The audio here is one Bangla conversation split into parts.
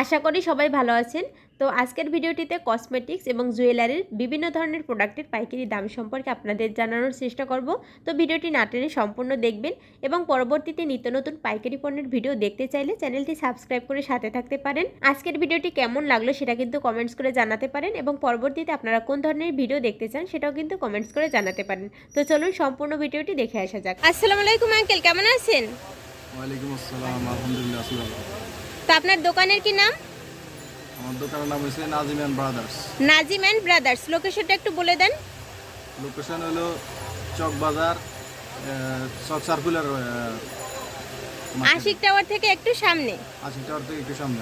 আশা করি সবাই ভালো আছেন। তো আজকের ভিডিওটিতে কসমেটিক্স এবং জুয়েলারির বিভিন্ন ধরনের প্রোডাক্টের পাইকারি দাম সম্পর্কে আপনাদের জানানোর চেষ্টা করব। তো ভিডিওটি না টেনে সম্পূর্ণ দেখবেন এবং পরবর্তীতে নিত্য নতুন পাইকারি পণ্যের ভিডিও দেখতে চাইলে চ্যানেলটি সাবস্ক্রাইব করে সাথে থাকতে পারেন। আজকের ভিডিওটি কেমন লাগল সেটা কিন্তু কমেন্টস করে জানাতে পারেন এবং পরবর্তীতে আপনারা কোন ধরনের ভিডিও দেখতে চান সেটাও কিন্তু কমেন্টস করে জানাতে পারেন। তো চলুন সম্পূর্ণ ভিডিওটি দেখে আসা যাক। আসসালামু আলাইকুম আঙ্কেল কেমন আছেন? ওয়ালাইকুম আসসালাম, আলহামদুলিল্লাহ তো আপনার দোকানের কি নাম? আমার দোকানের নাম হচ্ছে নাজিমিয়ান ব্রাদার্স। নাজিম অ্যান্ড ব্রাদার্স লোকেশনটা একটু বলে দেন। লোকেশন হলো চক বাজার চক সার্কুলার আশিক টাওয়ার থেকে একটু সামনে? আশি টাওয়ার থেকে একটু সামনে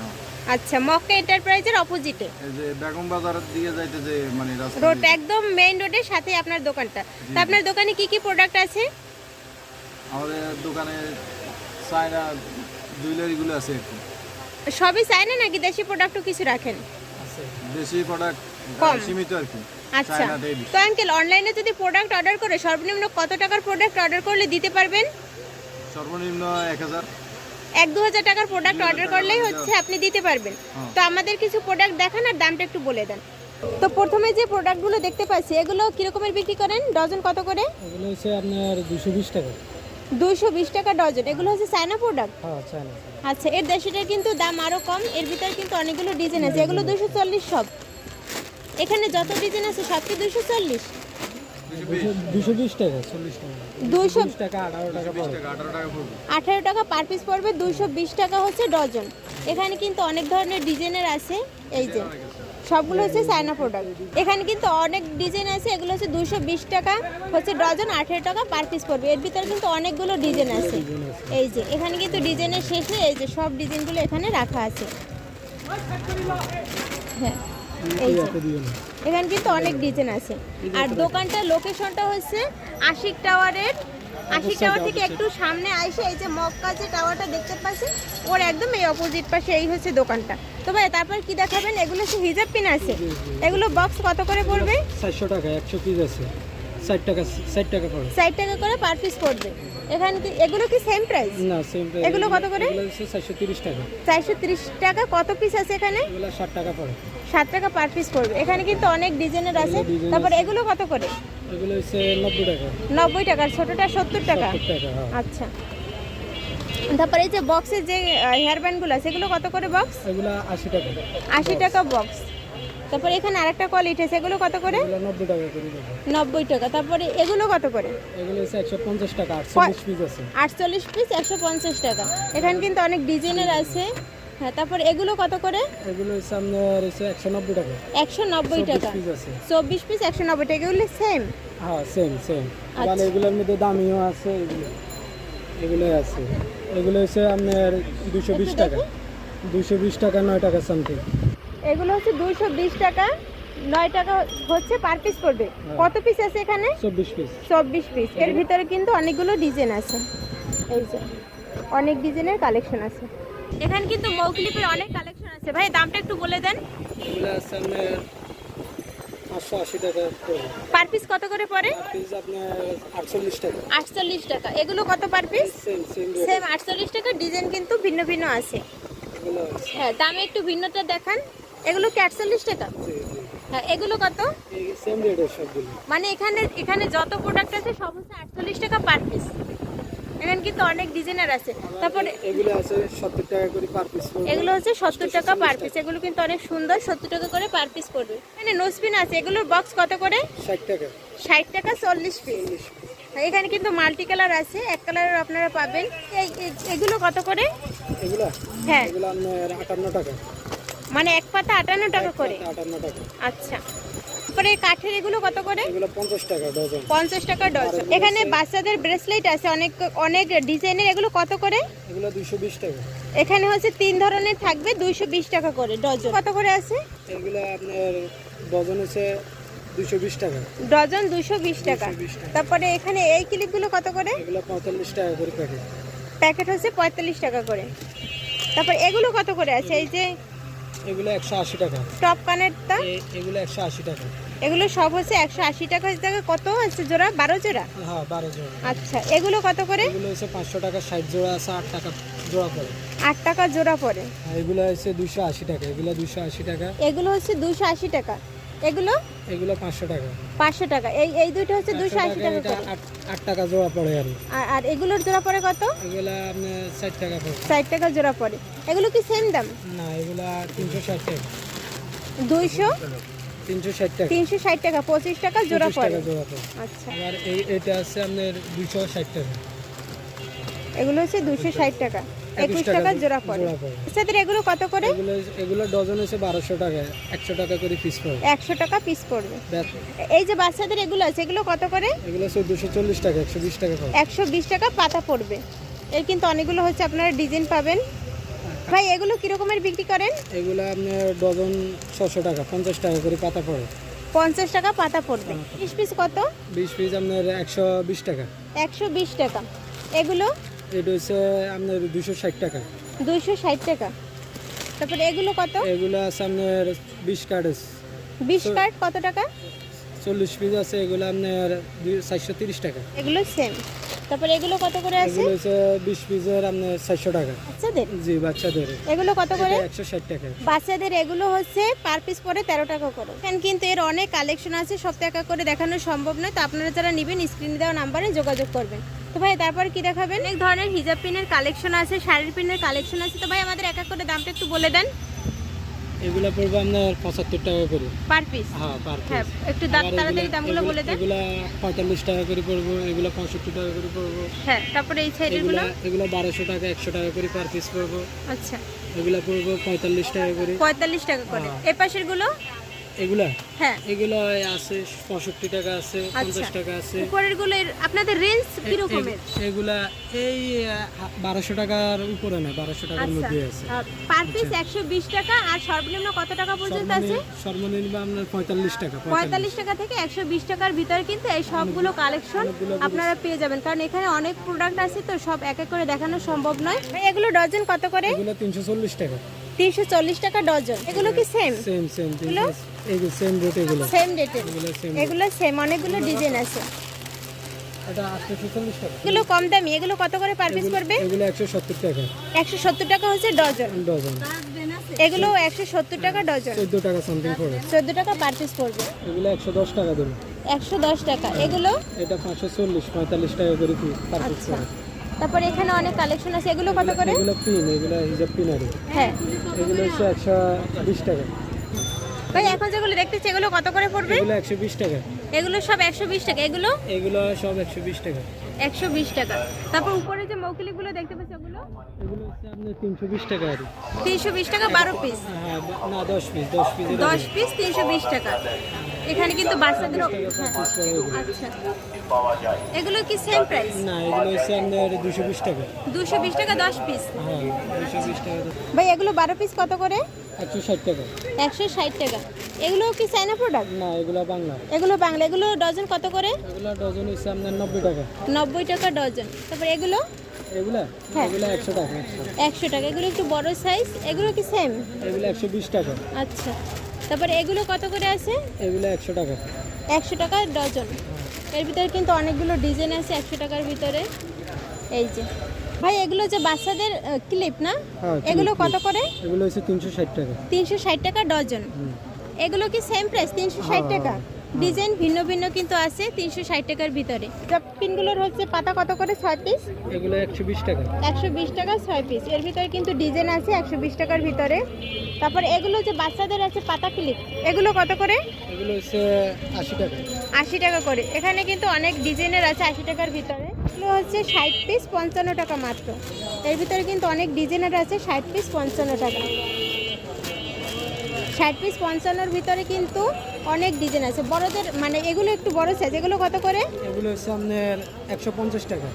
আচ্ছা মক্কা এন্টারপ্রাইজের অপোজিটে? এই যে বেগম বাজারের দিকে যাইতে যে মানে রাস্তা রোড একদম মেইন রোডের সাথে আপনার দোকানটা। তো আপনার দোকানে কি কি প্রোডাক্ট আছে? আমাদের দোকানে চায়না জুয়েলারিগুলো আছে কি। সবই চাই না নাকি দেশি প্রোডাক্টও কিছু রাখেন? দেশি প্রোডাক্ট কম। সীমিত আর কি। আচ্ছা। তো আঙ্কেল অনলাইনে যদি প্রোডাক্ট অর্ডার করে সর্বনিম্ন কত টাকার প্রোডাক্ট অর্ডার করলে দিতে পারবেন? সর্বনিম্ন এক হাজার। এক দু হাজার টাকার প্রোডাক্ট অর্ডার করলেই হচ্ছে আপনি দিতে পারবেন। হ্যাঁ। তো আমাদের কিছু প্রোডাক্ট দেখান আর দামটা একটু বলে দেন। তো প্রথমে যে প্রোডাক্টগুলো দেখতে পাচ্ছি এগুলো কিরকমের বিক্রি করেন? ডজন কত করে? এগুলো হচ্ছে আপনার দুশো বিশ টাকা। দুইশো বিশ টাকা ডজন। এগুলো হচ্ছে চায়না প্রোডাক্ট হ্যাঁ আচ্ছা এর দেশিটার কিন্তু দাম আরও কম এর ভিতরে কিন্তু অনেকগুলো ডিজাইন আছে। এগুলো দুশো চল্লিশ সব। এখানে যত ডিজাইন আছে সব কি দুশো চল্লিশ? আঠারো টাকা পার পিস পড়বে দুইশো বিশ টাকা হচ্ছে ডজন। এখানে কিন্তু অনেক ধরনের ডিজাইনের আছে এই যে। সবগুলো হচ্ছে চায়না প্রোডাক্ট এখানে কিন্তু অনেক ডিজাইন আছে, এগুলো হচ্ছে দুশো টাকা, হচ্ছে ডজন আঠেরো টাকা পার পিস পড়বে। এর ভিতরে কিন্তু অনেকগুলো ডিজাইন আছে। এই যে, এখানে কিন্তু ডিজাইনের শেষ নেই, এই যে সব ডিজাইনগুলো এখানে রাখা আছে। হ্যাঁ এই এখানে কিন্তু অনেক ডিজাইন আছে। আর দোকানটার লোকেশনটা হচ্ছে আশিক টাওয়ারের আশিক টাওয়ার থেকে একটু সামনে আইসে এই যে মক্কা যে টাওয়ারটা দেখতে পাচ্ছেন? ওর একদম এই অপোজিট পাশে এই হচ্ছে দোকানটা। তো ভাই তারপর কি দেখাবেন? এগুলো হচ্ছে হিজাব পিন আছে। এগুলো বক্স কত করে পড়বে? চারশো টাকা একশো পিস আছে। ষাট টাকা ষাট টাকা ষাট টাকা করে পার পিস পড়বে। এখানে কি এগুলো কি সেম প্রাইস না সেম এগুলো কত করে? চারশো তিরিশ টাকা। চারশো ত্রিশ টাকা কত পিস আছে এখানে? ষাট টাকা পড়ে। ষাট টাকা পার পিস পড়বে। এখানে কিন্তু অনেক ডিজাইনের আছে। তারপর এগুলো কত করে? এগুলো হচ্ছে নব্বই টাকা। নব্বই টাকা ছোটটা সত্তর টাকা। সত্তর টাকা হ্যাঁ। আচ্ছা। তারপরে এই যে বক্সের যে হেয়ার ব্যান্ডগুলো আছে এগুলো কত করে বক্স এগুলো আশি টাকা। আশি টাকা বক্স তারপরে এখানে আরেকটা কোয়ালিটি আছে এগুলো কত করে? এগুলো নব্বই টাকা করে দেবো। নব্বই টাকা। তারপরে এগুলো কত করে? এগুলো হচ্ছে একশো পঞ্চাশ টাকা আটচল্লিশ পিস আছে। আটচল্লিশ পিস একশো পঞ্চাশ টাকা। এখানে কিন্তু অনেক ডিজাইনের আছে। হ্যাঁ তারপর এগুলো কত করে? এগুলো হচ্ছে একশো নব্বই টাকা। একশো নব্বই চব্বিশ টাকা। পিস আছে। চব্বিশ পিস একশো নব্বই টাকা এগুলো সেম হ্যাঁ সেম সেম আচ্ছা। এগুলোর মধ্যে দামিও আছে এগুলো এগুলোই আছে। এগুলো হচ্ছে আপনার দুশো বিশ একটু টাকা। দুশো বিশ টাকা নয় টাকা সামথিং এগুলো হচ্ছে দুইশো বিশ টাকা নয় টাকা হচ্ছে পার পিস পড়বে। হ্যাঁ। কত পিস আছে এখানে? চব্বিশ পিস চব্বিশ পিস এর ভিতরে কিন্তু অনেকগুলো ডিজাইন আছে। এই যে অনেক ডিজাইনের কালেকশন আছে। এখানে কিন্তু মৌক্লিপের অনেক কালেকশন আছে। ভাই দামটা একটু বলে দেন। পার পিস কত করে পড়ে? আটচল্লিশ টাকা। এগুলো কত পার পিস সেম আটচল্লিশ টাকা। ডিজাইন কিন্তু ভিন্ন ভিন্ন আছে। হ্যাঁ দামে একটু ভিন্নটা দেখান। এগুলো কি আটচল্লিশ টাকা। হ্যাঁ এগুলো কত? মানে এখানে এখানে যত প্রোডাক্ট আছে সব হচ্ছে আটচল্লিশ টাকা পার পিস এখানে কিন্তু অনেক ডিজাইনার আছে। তারপরে এগুলো আছে সত্তর টাকা করে পার পিস এগুলো হচ্ছে সত্তর টাকা পার পিস এগুলো কিন্তু অনেক সুন্দর সত্তর টাকা করে পার পিস পড়বে। এখানে নোসপিন আছে। এগুলোর বক্স কত করে? ষাট টাকা। ষাট টাকা চল্লিশ পিস এখানে কিন্তু মাল্টি কালার আছে। এক কালার আপনারা পাবেন। এগুলো কত করে? এগুলো? হ্যাঁ। এগুলো আপনার আটান্ন টাকা। মানে এক পাতা আটান্ন টাকা করে। আটান্ন টাকা। আচ্ছা। তারপরে কাঠের এগুলো কত করে? এগুলো পঞ্চাশ টাকা ডজন। টাকা ডজন। এখানে বাচ্চাদের ব্রেসলেট আছে অনেক অনেক ডিজাইনের এগুলো কত করে? এগুলো দুশো বিশ টাকা। এখানে হচ্ছে তিন ধরনের থাকবে দুইশো বিশ টাকা করে ডজন। কত করে আছে? এগুলো আপনার ডজন হচ্ছে দুশো বিশ টাকা। ডজন দুশো বিশ টাকা। 220 টাকা। তারপরে এখানে এই ক্লিপগুলো কত করে? এগুলো পঁয়তাল্লিশ টাকা করে প্যাকেট প্যাকেট হচ্ছে পঁয়তাল্লিশ টাকা করে। তারপর এগুলো কত করে আছে? এই যে এগুলো একশো আশি টাকা। টপ কানেরটা? এগুলো একশো আশি টাকা। এগুলো সব হচ্ছে একশো আশি টাকা টাকা কত আছে জোড়া? বারো জোড়া? হ্যাঁ বারো জোড়া। আচ্ছা এগুলো কত করে? এগুলো হচ্ছে পাঁচশো টাকা ষাট জোড়া আছে আট টাকা জোড়া পড়ে। আট টাকা জোড়া পড়ে। এগুলো হচ্ছে দুশো আশি টাকা এগুলো দুশো আশি টাকা। এগুলো হচ্ছে দুশো আশি টাকা। এগুলো? এগুলো পাঁচশো টাকা। পাঁচশো টাকা। এই এই দুইটা হচ্ছে দুশো আশি টাকা আট টাকা জোড়া পড়ে আর। আর আর এগুলোর জোড়া পড়ে কত? এগুলো আপনার ষাট টাকা পড়ে। ষাট টাকা জোড়া পড়ে। এগুলো কি সেম দাম? না এগুলা তিনশো ষাট টাকা। দুইশো? তিনশো ষাট টাকা। তিনশো ষাট টাকা পঁচিশ টাকা জোড়া পড়ে। আচ্ছা। আবার এই এটা আছে আপনার দুইশো ষাট টাকা। এগুলো হচ্ছে দুশো ষাট টাকা। একুশ টাকা টাকা জোড়া পড়ে। সাথে এগুলো কত করে? এগুলো এগুলো ডজন হচ্ছে বারোশো টাকা। একশো টাকা করে পিস পড়ে একশো টাকা পিস পড়বে। এই যে বাচ্চাদের এগুলো আছে এগুলো কত করে? এগুলো চোদ্দোশো চল্লিশ টাকা একশো বিশ টাকা পড়ে একশো বিশ টাকা পাতা পড়বে। এর কিন্তু অনেকগুলো হচ্ছে আপনারা ডিজাইন পাবেন। ভাই এগুলো কিরকমের বিক্রি করেন? এগুলো আপনার ডজন ছশো টাকা পঞ্চাশ টাকা করে পাতা পড়ে। পঞ্চাশ টাকা পাতা পড়বে। পিস পিস কত? বিশ পিস আপনার একশো বিশ টাকা। একশো বিশ টাকা। এগুলো? এটা হচ্ছে আপনার দুশো ষাট টাকা। দুইশো ষাট টাকা। তারপরে এগুলো কত? এগুলো আছে আপনার বিশ কার্ড আছে বিশ কার্ড কত টাকা? চল্লিশ পিস আছে এগুলো আপনার চারশো তিরিশ টাকা। এগুলো সেম তারপরে এগুলো কত করে আছে? এগুলো হচ্ছে বিশ পিসের আপনার চারশো টাকা। বাচ্চাদের? জি বাচ্চাদের। এগুলো কত করে? একশো ষাট টাকা। বাচ্চাদের এগুলো হচ্ছে পার পিস পরে তেরো টাকা করে। এখানে কিন্তু এর অনেক কালেকশন আছে সব টাকা করে দেখানো সম্ভব নয়। তো আপনারা যারা নেবেন স্ক্রিনে দেওয়া নাম্বারে যোগাযোগ করবেন। তো ভাই তারপর কি দেখাবেন? অনেক ধরনের হিজাব পিনের কালেকশন আছে শাড়ির পিনের কালেকশন আছে। তো ভাই আমাদের এক এক করে দামটা একটু বলে দেন। এগুলো পড়বে আপনার পঁচাত্তর টাকা করে। পার পিস হ্যাঁ পার হ্যাঁ একটু দাম তাড়াতাড়ি দামগুলো বলে দেন। এগুলা পঁয়তাল্লিশ টাকা করে পড়ব এগুলো পঁয়ষট্টি টাকা করে পড়ব। হ্যাঁ তারপরে এই সাইডেরগুলো? এগুলা এগুলো বারোশো টাকা একশো টাকা করে পার পিস পড়ব। আচ্ছা। এগুলা পড়ব পঁয়তাল্লিশ টাকা করে। পঁয়তাল্লিশ টাকা করে। এই এ পাশেরগুলো? এগুলা? হ্যাঁ। এগুলো আছে পঁয়ষট্টি টাকা আছে আচ্ছা। পঞ্চাশ টাকা আছে। উপরেরগুলো আপনাদের রেঞ্জ কিরকমের? এ- এগুলা এই বারোশো টাকার উপরে না বারোশো টাকার আচ্ছা। মধ্যে আছে। পার পিস একশো বিশ টাকা আর সর্বনিম্ন কত টাকা পর্যন্ত আছে? সর্বনিম্ন- আপনার পঁয়তাল্লিশ টাকা পঁয়তাল্লিশ। টাকা থেকে একশো বিশ টাকার ভিতরে কিন্তু এই সবগুলো কালেকশন আপনারা পেয়ে যাবেন। কারণ এখানে অনেক প্রোডাক্ট আছে তো সব এক এক করে দেখানো সম্ভব নয়। এগুলো ডজন কত করে? এগুলো তিনশো চল্লিশ টাকা। তিনশো চল্লিশ টাকা ডজন। এগুলো কি সেম সেম সেম এগুলো। সেম রেট এগুলো সেম রেটের এগুলো সেম অনেকগুলো ডিজাইন আছে। এগুলো কম দামি এগুলো কত করে পার পিস পড়বে? এগুলো একশো সত্তর টাকা। একশো সত্তর টাকা হচ্ছে ডজন ডজন এগুলো একশো সত্তর টাকা ডজন চোদ্দ টাকা সামথিং পড়ে চোদ্দ টাকা পার পিস পড়বে। এগুলো একশো দশ টাকা দেবো একশো দশ টাকা। এগুলো? এটা পাঁচশো চল্লিশ পঁয়তাল্লিশ টাকা করে পার পিস তারপরে এখানে অনেক কালেকশন আছে। এগুলো কত করে? এগুলো পিন এগুলো হিজাব পিন আর। হ্যাঁ। এগুলো হচ্ছে টাকা। ভাই এখন যেগুলো দেখতেছি এগুলো কত করে পড়বে? এগুলো একশো বিশ টাকা। এগুলো সব একশো বিশ টাকা। এগুলো? এগুলো সব একশো বিশ টাকা। একশো বিশ টাকা। তারপর উপরে যে মৌকিলিগুলো দেখতে পাচ্ছি ওগুলো? এগুলো হচ্ছে আপনার তিনশো বিশ টাকা আর তিনশো বিশ টাকা বারো পিস হ্যাঁ না দশ পিস দশ পিস দশ পিস তিনশো বিশ টাকা। এখানে কিন্তু এগুলো আচ্ছা। এগুলো কি সেম প্রাইস না এগুলো দুশো বিশ টাকা। দুশো বিশ টাকা দশ পিস হ্যাঁ দুশো বিশ টাকা ভাই এগুলো বারো পিস কত করে? একশো ষাট টাকা। একশো ষাট টাকা। এগুলো কি চায়না প্রোডাক্ট না এগুলো বাংলা। এগুলো বাংলা। এগুলো ডজন কত করে? এগুলো ডজন হচ্ছে আপনার নব্বই টাকা। নব্বই টাকা ডজন তারপর এগুলো? এগুলা? হ্যাঁ। এগুলো একশো টাকা একশো। একশো টাকা। এগুলো একটু বড় সাইজ এগুলো কি সেম এগুলো একশো বিশ টাকা। আচ্ছা। তারপর এগুলো কত করে আছে? এগুলো একশো টাকা। একশো টাকা ডজন। এর ভিতরে কিন্তু অনেকগুলো ডিজাইন আছে একশো টাকার ভিতরে। এই যে। ভাই এগুলো যে বাচ্চাদের ক্লিপ না? হ্যাঁ, এগুলো কত করে? এগুলো হচ্ছে তিনশো ষাট টাকা। তিনশো ষাট টাকা ডজন। এগুলো কি সেম প্রাইস তিনশো ষাট হ্যাঁ, টাকা? ডিজাইন ভিন্ন ভিন্ন কিন্তু আছে তিনশো ষাট টাকার ভিতরে। পিনগুলোর হচ্ছে পাতা কত করে? ছয় পিস? এগুলো একশো বিশ টাকা। একশো বিশ টাকা ছয় পিস। এর ভিতরে কিন্তু ডিজাইন আছে একশো বিশ টাকার ভিতরে। তারপর এগুলো যে বাচ্চাদের আছে পাতা ক্লিপ এগুলো কত করে? এগুলো হচ্ছে আশি টাকা। আশি টাকা করে। এখানে কিন্তু অনেক ডিজাইনের আছে আশি টাকার ভিতরে। এগুলো হচ্ছে ষাট পিস পঞ্চান্ন টাকা মাত্র। এর ভিতরে কিন্তু অনেক ডিজাইনের আছে ষাট পিস পঞ্চান্ন টাকা। ষাট পিস পঞ্চান্নর ভিতরে কিন্তু অনেক ডিজাইন আছে। বড়দের মানে এগুলো একটু বড় সাইজ এগুলো কত করে? এগুলো হচ্ছে আপনার একশো পঞ্চাশ টাকা।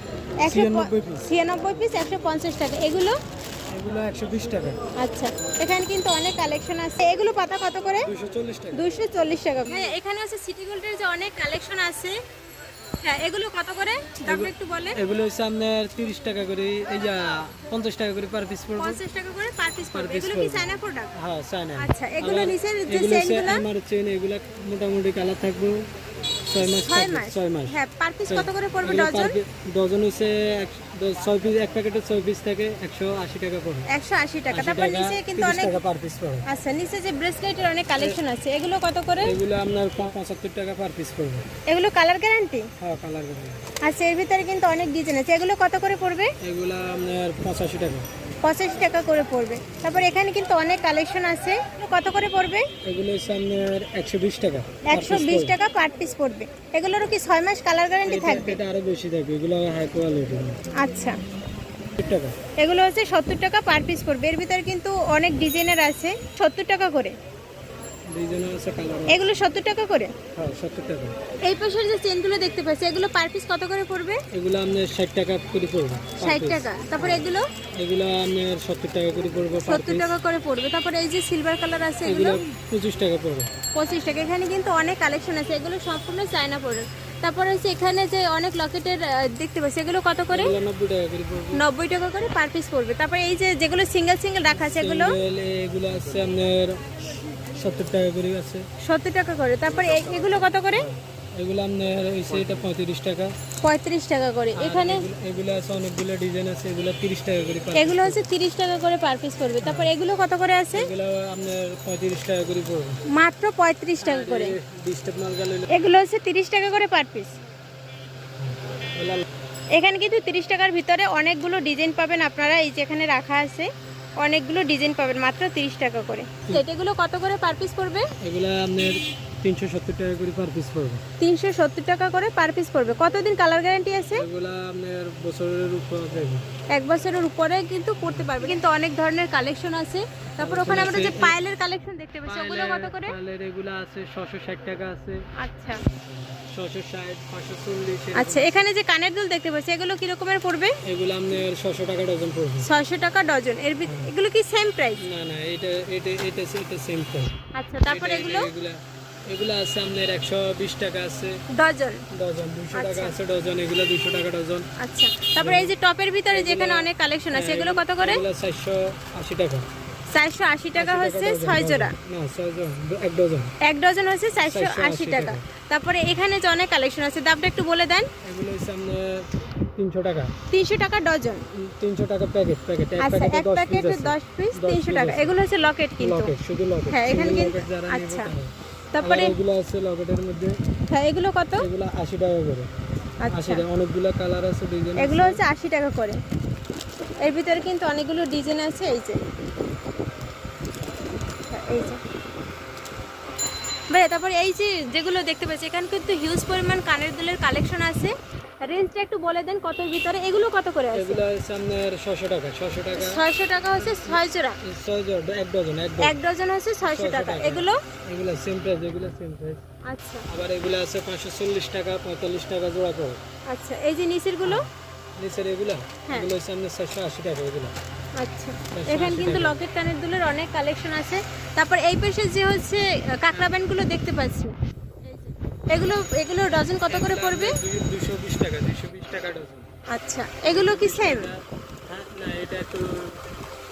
একশো ছিয়ানব্বই পিস একশো পঞ্চাশ টাকা। এগুলো? এগুলো একশো বিশ টাকা। আচ্ছা এখানে কিন্তু অনেক কালেকশন আছে। এগুলো পাতা কত করে? দুশো চল্লিশ টাকা। দুশো চল্লিশ টাকা। হ্যাঁ এখানে আছে সিটি গোল্ডের যে অনেক কালেকশন আছে হ্যাঁ এগুলো কত করে? দামটা একটু বলেন। এগুলো হচ্ছে আপনার তিরিশ টাকা করে এই যা টাকা করে পার পিস পড়বে। পঞ্চাশ টাকা করে পার পিস পড়বে। এগুলো কি চায়না প্রোডাক্ট হ্যাঁ আচ্ছা, এগুলো নিচের যে চেইনগুলো? আমার চেন এগুলো মোটামুটি কালার থাকবে। ছয় মাস ছয় মাস। হ্যাঁ পার পিস কত করে পড়বে ডজন? ডজন হচ্ছে ছয় পিস এক প্যাকেটে ছয় পিস থাকে একশো আশি টাকা পড়বে একশো আশি টাকা। তারপর নিচে কিন্তু অনেক পার পিস পড়বে আচ্ছা নিচে যে ব্রেসলেটের অনেক কালেকশন আছে এগুলো কত করে? এগুলো আপনার পঁচাত্তর টাকা পার পিস পড়বে। এগুলো কালার গ্যারান্টি হ্যাঁ কালার আচ্ছা এর ভিতরে কিন্তু অনেক ডিজাইন আছে। এগুলো কত করে পড়বে? এগুলো আপনার পঁচাশি টাকা। পঁচাশি টাকা করে পড়বে। তারপর এখানে কিন্তু অনেক কালেকশন আছে। কত করে পড়বে? এগুলো একশো বিশ টাকা। একশো বিশ টাকা পার পিস পড়বে। এগুলোরও কি ছয় মাস কালার গ্যারান্টি থাকবে? এটা আরও বেশি থাকবে। এগুলো হাই কোয়ালিটি আচ্ছা। এগুলো হচ্ছে সত্তর টাকা পার পিস পড়বে। এর ভিতরে কিন্তু অনেক ডিজাইনের আছে। সত্তর টাকা করে। এগুলো সত্তর টাকা করে? হ্যাঁ এই পাশের যে চেনগুলো দেখতে পাচ্ছি এগুলো পার পিস কত করে পড়বে? এগুলো আপনার ষাট টাকা করে পড়বে ষাট। টাকা। তারপর এগুলো? এগুলো আপনার সত্তর টাকা করে পড়বে সত্তর। টাকা করে পড়বে। তারপর এই যে সিলভার কালার আছে এগুলো? পঁচিশ টাকা পড়বে। পঁচিশ টাকা। এখানে কিন্তু অনেক কালেকশন আছে। এগুলো সম্পূর্ণ চায়না প্রোডাক্ট তারপর হচ্ছে এখানে যে অনেক লকেটের দেখতে পাচ্ছি এগুলো কত করে? এগুলো নব্বই টাকা করে পড়বে। নব্বই টাকা করে পার পিস পড়বে। তারপর এই যে যেগুলো সিঙ্গেল সিঙ্গেল রাখা আছে এগুলো? এগুলো আছে আপনার সত্তর টাকা করে আছে। সত্তর টাকা করে। তারপর এগুলো কত করে? এগুলো আপনার হয়েছে এটা পঁয়ত্রিশ টাকা। পঁয়ত্রিশ টাকা করে। এখানে এগুলো- আছে অনেকগুলো ডিজাইন আছে এগুলো তিরিশ টাকা করে এগুলো হচ্ছে তিরিশ টাকা করে পার পিস পড়বে। তারপর এগুলো কত করে আছে? এগুলো আপনার পঁয়ত্রিশ টাকা করে পড়বে। মাত্র পঁয়ত্রিশ টাকা করে। ডিস্টার্ব মাল গেলে এগুলো হচ্ছে তিরিশ টাকা করে পার পিস এখানে কিন্তু তিরিশ টাকার ভিতরে অনেকগুলো ডিজাইন পাবেন আপনারা। এই যেখানে রাখা আছে। অনেকগুলো ডিজাইন পাবেন মাত্র তিরিশ টাকা করে। এগুলো কত করে পার পিস পড়বে? এগুলো আপনার তিনশো সত্তর টাকা করে পার পিস পড়বে। তিনশো সত্তর টাকা করে পার পিস পড়বে। কতদিন কালার গ্যারান্টি আছে? এগুলো আপনার বছরের উপর এক বছরের উপরে কিন্তু পড়তে পারবে। কিন্তু অনেক ধরনের কালেকশন আছে। তারপর ওখানে আমরা যে পায়েলের কালেকশন দেখতে পাচ্ছি ওগুলো কত করে? পালের এগুলো আছে ছশো ষাট টাকা আছে। আচ্ছা। আচ্ছা এখানে যে কানের দুল দেখতে পাচ্ছি এগুলো কি রকমের পড়বে? এগুলো আপনার ছশো টাকা ডজন পড়বে। ছয়শো টাকা ডজন। এর ভিত- এগুলো কি সেম প্রাইস না না এটা এটা এটা এটা সেম প্রাইস আচ্ছা তারপর এগুলো? এগুলো আছে আপনার একশো বিশ টাকা আছে। ডজন। ডজন দুশো টাকা আছে ডজন এগুলো দুশো টাকা ডজন। আচ্ছা তারপরে এই যে টপের ভিতরে যেখানে অনেক কালেকশন আছে এগুলো কত করে? এগুলো চারশো আশি টাকা। চারশো আশি টাকা হচ্ছে ছয় জোড়া। এক ডজন। হচ্ছে চারশো আশি টাকা। তারপরে এখানে যে অনেক কালেকশন আছে দামটা একটু বলে দেন। তিনশো টাকা। তিনশো টাকা ডজন। তিনশো টাকা প্যাকেট প্যাকেট আচ্ছা এক দশ প্যাকেটে দশ পিস তিনশো টাকা। এগুলো হচ্ছে লকেট কিন্তু। লকেট শুধু লকেট হ্যাঁ, এখানে কিন্তু- আচ্ছা। তারপরে এগুলো আছে লকেটের মধ্যে। হ্যাঁ এগুলো কত? এগুলো আশি টাকা করে। আচ্ছা। অনেকগুলো কালার আছে এগুলো হচ্ছে আশি টাকা করে। এর ভিতরে কিন্তু অনেকগুলো ডিজাইন আছে এই যে। এই যে। ভাইয়া তারপর এই যে যেগুলো দেখতে পাচ্ছি এখানে কিন্তু হিউজ পরিমাণ কানের দুলের কালেকশন আছে। রেঞ্জটা একটু বলে দেন কত ভিতরে এগুলো কত করে আছে? এগুলো হচ্ছে আপনার ছশো টাকা ছশো টাকা। ছয়শো টাকা হচ্ছে ছয় জোড়া। ছয় জন এক ডজন এক এক ডজন হচ্ছে ছয়শো টাকা। এগুলো? এগুলো সেম প্রাইস এগুলো সেম প্রাইস আচ্ছা। আবার এগুলো আছে পাঁচশো চল্লিশ টাকা পঁয়তাল্লিশ টাকা জোড়া করে। আচ্ছা এই যে নিচেরগুলো নিচের এগুলো? হ্যাঁ। এগুলো হচ্ছে আপনার চারশো আশি টাকা এগুলো। আচ্ছা। এখানে কিন্তু লকেট কানের দুলের অনেক কালেকশন আছে। তারপর এই পাশে যে হচ্ছে কাঁকড়া ব্যান্ডগুলো দেখতে পাচ্ছি। এগুলো এগুলো ডজন কত করে পড়বে? দুশো বিশ টাকা দুশো বিশ টাকা ডজন। আচ্ছা। এগুলো কি সেম হ্যাঁ না এটা একটু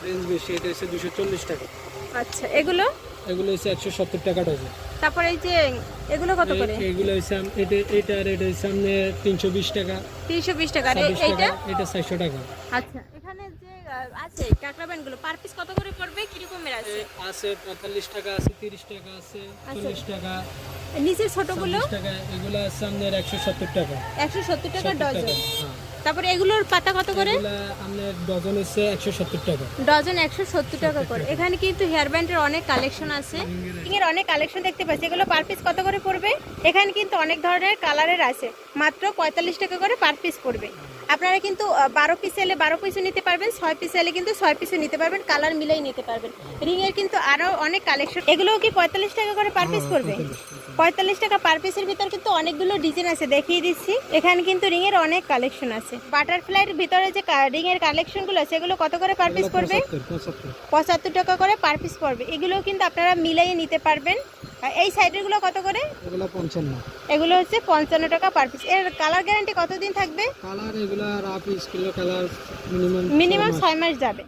রেঞ্জ বেশি এটা হচ্ছে দুশো চল্লিশ টাকা। আচ্ছা এগুলো? এগুলো হচ্ছে একশো সত্তর টাকা ডজন। তারপর এই যে এগুলো কত করে? এগুলো এটা এটা আর এটা সামনে তিনশো বিশ টাকা। তিনশো বিশ টাকা। আর এইটা? এটা চারশো টাকা। আচ্ছা এখানে যে আছে কাঁকড়া ব্যান্ডগুলো পার পিস কত করে পড়বে? কিরকমের আছে? এ আছে পঁয়তাল্লিশ টাকা আছে তিরিশ টাকা আছে আচ্ছা। চল্লিশ টাকা। নিচের ছোটগুলো? চল্লিশ টাকা এগুলো আছে একশো সত্তর টাকা। একশো সত্তর টাকা 70 ডজন। হ্যাঁ। তারপরে এগুলোর পাতা কত করে? ডজন হচ্ছে একশো সত্তর টাকা। ডজন একশো সত্তর টাকা করে। এখানে কিন্তু হেয়ার ব্যান্ডের অনেক কালেকশন আছে? এর অনেক কালেকশন দেখতে পাচ্ছি। এগুলো পার পিস কত করে পড়বে? এখানে কিন্তু অনেক ধরনের কালারের আছে। মাত্র পঁয়তাল্লিশ টাকা করে পার পিস পড়বে। আপনারা কিন্তু বারো পিস এলে বারো পিসও নিতে পারবেন ছয় পিস এলে কিন্তু ছয় পিসও নিতে পারবেন কালার মিলেই নিতে পারবেন। রিং এর কিন্তু আরও অনেক কালেকশন এগুলোও কি পঁয়তাল্লিশ টাকা করে পার পিস পড়বে? পঁয়তাল্লিশ টাকা পার পিসের ভিতর কিন্তু অনেকগুলো ডিজাইন আছে দেখিয়ে দিচ্ছি। এখানে কিন্তু রিং এর অনেক কালেকশন আছে। বাটারফ্লাইয়ের ভিতরে যে রিং এর কালেকশনগুলো আছে এগুলো কত করে পার পিস পড়বে? পঁচাত্তর টাকা করে পার পিস পড়বে। এগুলো কিন্তু আপনারা মিলাইয়ে নিতে পারবেন। এই সাইডেরগুলো কত করে? এগুলো পঞ্চান্ন। এগুলো হচ্ছে পঞ্চান্ন টাকা পার পিস এর কালার গ্যারান্টি কতদিন থাকবে? কালার এগুলো মিনিমাম ছয় মাস যাবে।